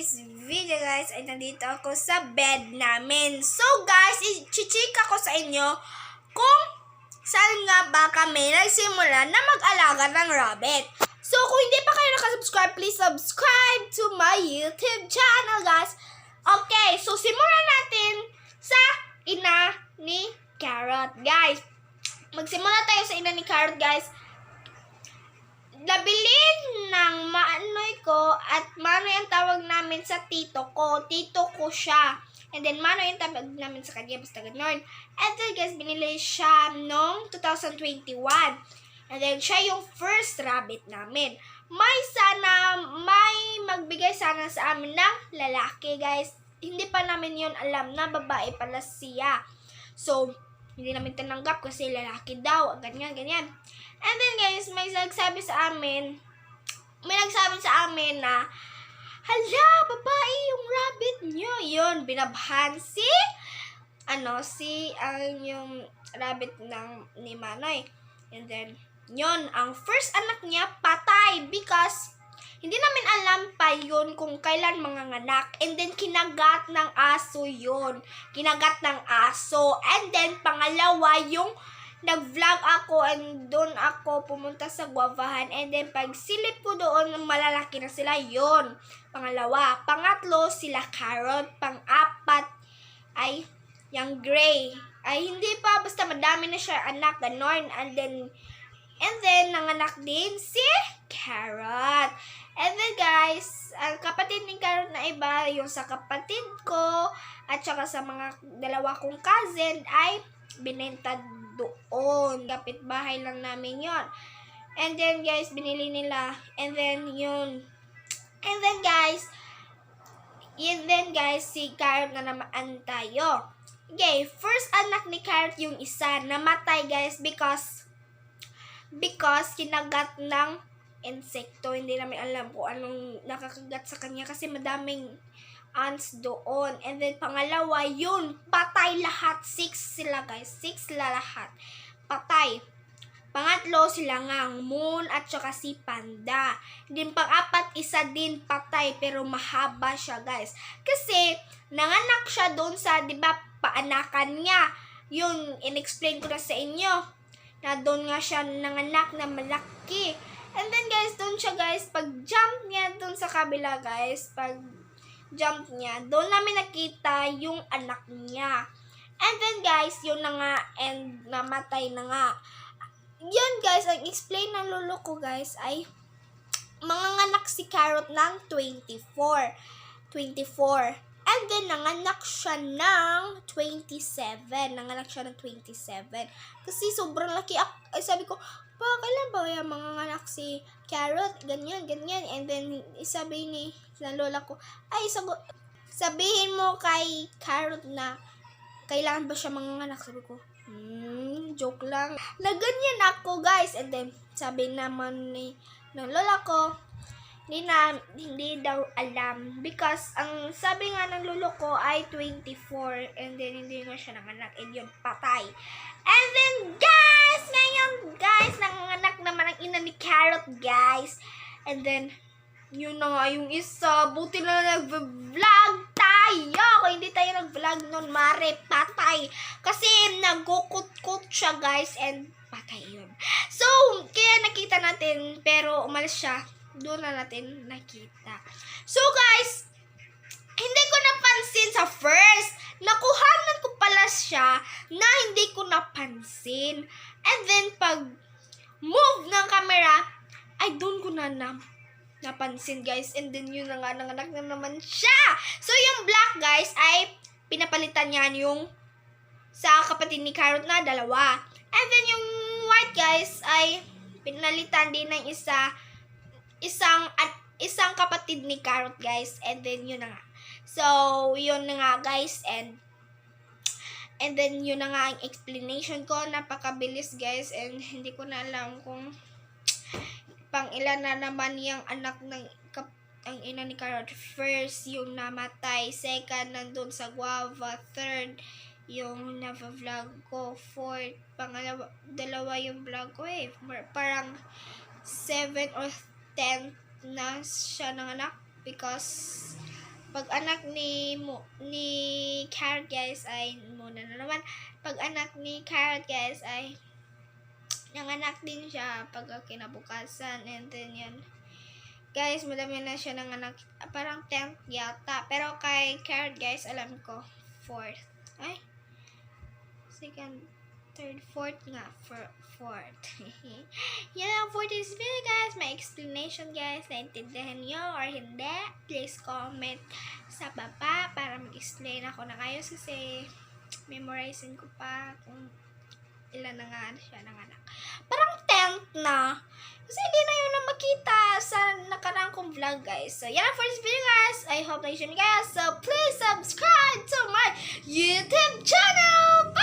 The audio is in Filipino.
today's video guys ay nandito ako sa bed namin. So guys, i-chichika ko sa inyo kung saan nga ba kami nagsimula na mag-alaga ng rabbit. So kung hindi pa kayo nakasubscribe, please subscribe to my YouTube channel guys. Okay, so simulan natin sa ina ni Carrot guys. Magsimula tayo sa ina ni Carrot guys ko at manoy ang tawag namin sa tito ko. Tito ko siya. And then, manoy ang tawag namin sa kanya. Basta ganon. And then, guys, binili siya noong 2021. And then, siya yung first rabbit namin. May sana, may magbigay sana sa amin ng lalaki, guys. Hindi pa namin yun alam na babae pala siya. So, hindi namin tinanggap kasi lalaki daw, ganyan, ganyan. And then guys, may nagsabi sa amin, may nagsabi sa amin na, hala, babae yung rabbit nyo. Yun, binabhan si, ano, si, ang yung rabbit ng ni Manoy. And then, yun, ang first anak niya, patay because hindi namin alam pa yun kung kailan manganganak. And then, kinagat ng aso yun. Kinagat ng aso. And then, pangalawa, yung nag-vlog ako and doon ako pumunta sa guavahan. And then, pag silip ko doon, malalaki na sila yon Pangalawa. Pangatlo, sila carrot. Pang-apat ay yung gray. Ay, hindi pa. Basta madami na siya anak. Ganon. And then, and then, nanganak din si carrot. And then guys, ang kapatid ni Carrot na iba, yung sa kapatid ko, at saka sa mga dalawa kong cousin, ay binenta doon. Kapit-bahay lang namin yon And then guys, binili nila. And then yun. And then guys, yun then guys, si Carrot na naman tayo. Okay, first anak ni Carrot yung isa, namatay guys because because kinagat ng insekto. Hindi namin alam kung anong nakakagat sa kanya kasi madaming ants doon. And then, pangalawa, yun, patay lahat. Six sila, guys. Six sila lahat. Patay. Pangatlo, sila ngang moon at saka si panda. Din pang-apat, isa din patay pero mahaba siya, guys. Kasi, nanganak siya doon sa, di ba, paanakan niya. Yung, in-explain ko na sa inyo. Na doon nga siya nanganak na malaki. And then guys, doon siya guys, pag jump niya doon sa kabila guys, pag jump niya, doon namin nakita yung anak niya. And then guys, yun na nga, and namatay na nga. Yun guys, ang explain ng lolo ko guys ay mga nganak si Carrot ng 24. 24. And then, nanganak siya ng 27. Nanganak siya ng 27. Kasi sobrang laki. Ay, sabi ko, pa, kailan ba yung mga anak si Carrot? Ganyan, ganyan. And then, sabi ni ng lola ko, ay, sab- sabihin mo kay Carrot na kailangan ba siya mga anak? Sabi ko, hmm, joke lang. Na ganyan ako, guys. And then, sabi naman ni ng lola ko, hindi na, hindi daw alam. Because, ang sabi nga ng lolo ko ay 24. And then, hindi nga siya nanganak. And yun, patay. And then, guys, ngayon, guys, nanganak naman ang ina ni Carrot, guys. And then, yun na nga yung isa. Buti na nag-vlog tayo. Kung hindi tayo nag-vlog nun, mare, patay. Kasi, nagkukut-kut siya, guys. And, patay yun. So, kaya nakita natin, pero umalis siya doon na natin nakita. So guys, hindi ko napansin sa first. Nakuhanan ko pala siya na hindi ko napansin. And then pag move ng camera, ay doon ko na na napansin guys. And then yun na nga, nanganak na naman siya. So yung black guys ay pinapalitan niya yung sa kapatid ni Carrot na dalawa. And then yung white guys ay pinalitan din ng isa isang at isang kapatid ni Carrot guys and then yun na nga so yun na nga guys and and then yun na nga ang explanation ko napakabilis guys and hindi ko na alam kung pang ilan na naman yung anak ng kap, ang ina ni Carrot first yung namatay. Second nandun sa guava. Third yung nava-vlog ko. Fourth pangalawa dalawa yung vlog ko eh. Parang seven or 10 na siya ng anak because pag anak ni mo ni Carrot guys ay muna na naman. Pag anak ni Carrot guys ay nanganak din siya pag kinabukasan and then yan guys madami na siya nanganak. Parang 10th yata. Pero kay Carrot guys alam ko 4th ay second third fourth nga for fourth. Yan lang for this video guys. My explanation guys. Naintindihan nyo or hindi? Please comment sa baba para mag-explain ako ng ayos kasi memorizing ko pa kung ilan na nga siya ng anak. Parang 10th na. Kasi hindi na yun na makita sa nakarang kong vlog, guys. So, yan for this video, guys. I hope na you guys. So, please subscribe to my YouTube channel!